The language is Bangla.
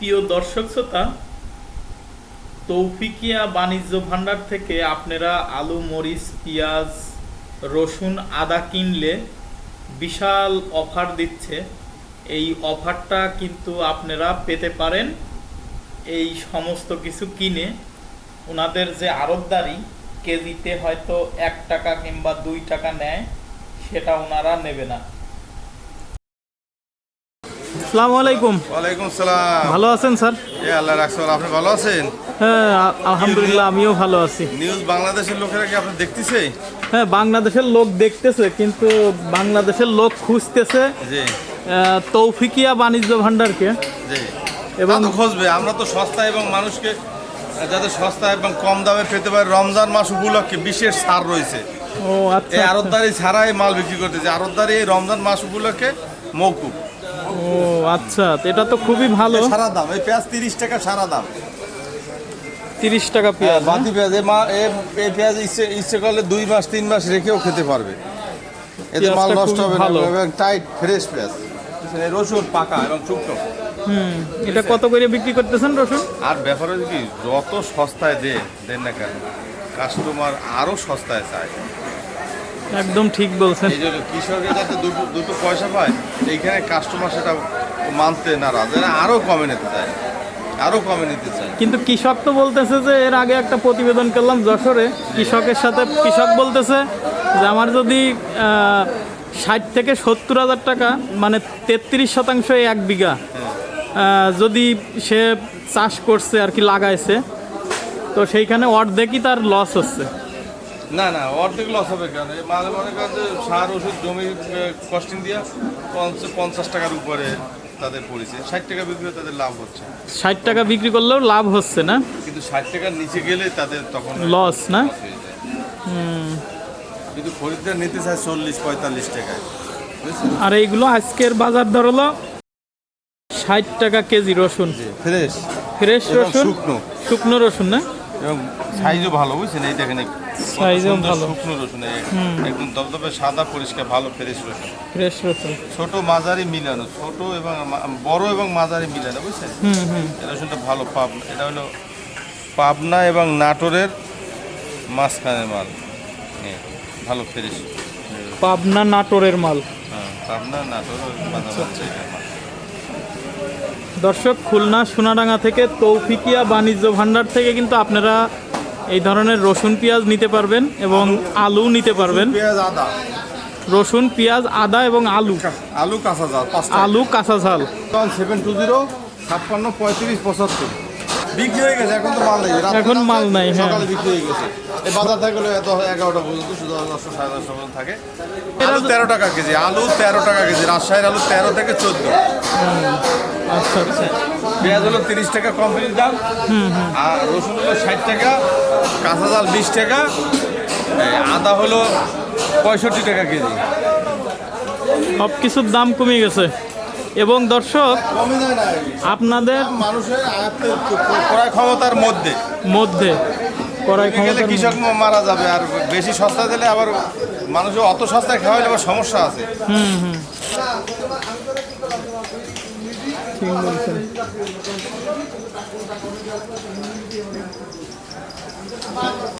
প্রিয় দর্শক শ্রোতা, তৌফিকিয়া বাণিজ্য ভান্ডার থেকে আপনারা আলু, মরিচ, পেঁয়াজ, রসুন, আদা কিনলে বিশাল অফার দিচ্ছে। এই অফারটা কিন্তু আপনারা পেতে পারেন এই সমস্ত কিছু কিনে। ওনাদের যে আড়তদারি কেজিতে হয়তো এক টাকা কিংবা দুই টাকা নেয়, সেটা ওনারা নেবে না। আসসালামু আলাইকুম। ওয়ালাইকুম সালাম। ভালো আছেন স্যার? এ আল্লাহ রাখছে আপনি ভালো আছেন? হ্যাঁ আলহামদুলিল্লাহ আমিও ভালো আছি। নিউজ বাংলাদেশের লোকেরা কি আপনি দেখতেছে? হ্যাঁ বাংলাদেশের লোক দেখতেছে কিন্তু বাংলাদেশের লোক খুঁজতেছে জি। তৌফিকিয়া বাণিজ্য ভান্ডারকে জি। এবং খুঁজবে আমরা তো সস্তা এবং মানুষকে যাতে সস্তা এবং কম দামে পেতে পারে রমজান মাস উপলক্ষে বিশেষ ছাড় রয়েছে। ও আচ্ছা এই আচ্ছা। আরতদারি ছাড়াই মাল বিক্রি করতেছে আরতদারি এই রমজান মাস উপলক্ষে মৌকুব ও আচ্ছা এটা তো খুবই ভালো। সারা দাম এই পেঁয়াজ তিরিশ টাকা সারা দাম। তিরিশ টাকা পেঁয়াজ হ্যাঁ? বাতি পেঁয়াজ এই মা এ- এই পেঁয়াজ ইচ্ছে ইচ্ছে করলে দুই মাস তিন মাস রেখেও খেতে পারবে। এতে মাল নষ্ট হবে না এবং টাইট ফ্রেশ পেঁয়াজ। রসুন পাকা এবং শুকনো। হুম এটা কত করে বিক্রি করতেছেন রসুন? আর ব্যাপার হচ্ছে কি যত সস্তায় দে দেন না কেন কাস্টমার আরও সস্তায় চায়। একদম ঠিক বলছেন। এই জন্য কৃষকের যাতে দুটো দুটো পয়সা পায় এইখানে কাস্টমার সেটা মানতে নারাজ। এরা আরও কমে নিতে চায়। আরও কমে নিতে চায়। কিন্তু কৃষক তো বলতেছে যে এর আগে একটা প্রতিবেদন করলাম যশোরে। কৃষকের সাথে কৃষক বলতেছে যে আমার যদি ষাট থেকে সত্তর হাজার টাকা মানে তেত্রিশ শতাংশ এক বিঘা যদি সে চাষ করছে আর কি লাগাইছে তো সেইখানে অর্ধেকই তার লস হচ্ছে। না না অর্ধেক লস হবে কেন? মালে মনে করেন যে সার ওষুধ জমি কস্টিং দিয়া পঞ্চ- পঞ্চাশ টাকার উপরে তাদের পড়েছে। ষাট টাকা বিক্রি তাদের লাভ হচ্ছে ষাট টাকা বিক্রি করলেও লাভ হচ্ছে না? কিন্তু ষাট টাকার নিচে গেলে তাদের তখন লস না? কিন্তু খরিদ্দার নিতে চায় চল্লিশ পঁয়তাল্লিশ টাকায়। আর এইগুলো আজকের বাজার দর হলো ষাট টাকা কেজি রসুন। ফ্রেশ। ফ্রেশ রসুন? শুকনো। শুকনো রসুন না? এবং সাইজও ভালো বুঝছেন? এই দেখেন সাইজও ভালো। শুকনো রসুন একদম দবদবে সাদা পরিষ্কার ভালো ফ্রেশ রসুন। ফ্রেশ রসুন। ছোট মাঝারি মিলানো ছোট এবং বড় এবং মাঝারি মিলানো বুঝছেন? হুম হুম। এই রসুনটা ভালো পাবনা এটা হলো পাবনা এবং নাটোরের মাঝখানের মাল। ভালো ফ্রেশ পাবনা নাটোরের মাল। হ্যাঁ পাবনা নাটোর মাঝামাঝি জায়গার মাল। দর্শক খুলনা সোনাডাঙ্গা থেকে তৌফিকিয়া বাণিজ্য ভান্ডার থেকে কিন্তু আপনারা এই ধরনের রসুন পেঁয়াজ নিতে পারবেন এবং আলু নিতে পারবেন। রসুন পেঁয়াজ আদা। এবং আলু। আলু কাঁচা আলু কাঁচা ঝাল। সেভেন টু জিরো ছাপ্পান্ন পঁয়ত্রিশ পঁচাত্তর। বিক্রি হয়ে গেছে এখন তো মাল নেই। এখন মাল নাই, হ্যাঁ। সকালে বিক্রি হয়ে গেছে। এই বাজার থাকলে এত এগারোটা পর্যন্ত শুধু দশটা সাড়ে দশটা পর্যন্ত থাকে। আলু তেরো টাকা কেজি আলু তেরো টাকা কেজি রাজশাহীর আলু তেরো থেকে চোদ্দ। আচ্ছা আচ্ছা। পেঁয়াজ হলো তিরিশ টাকা কমপ্লিট দাম আর রসুন হলো ষাট টাকা কাঁচা জাল বিশ টাকা আদা হলো পঁয়ষট্টি টাকা কেজি। সব কিছুর দাম কমে গেছে। এবং দর্শক আপনাদের মানুষের ক্রয় ক্ষমতার মধ্যে। মধ্যে কমে কৃষক মারা যাবে আর বেশি সস্তা দিলে আবার মানুষের অত সস্তায় খাওয়াইলে আবার সমস্যা আছে। হুম হুম। ঠিক বলছেন।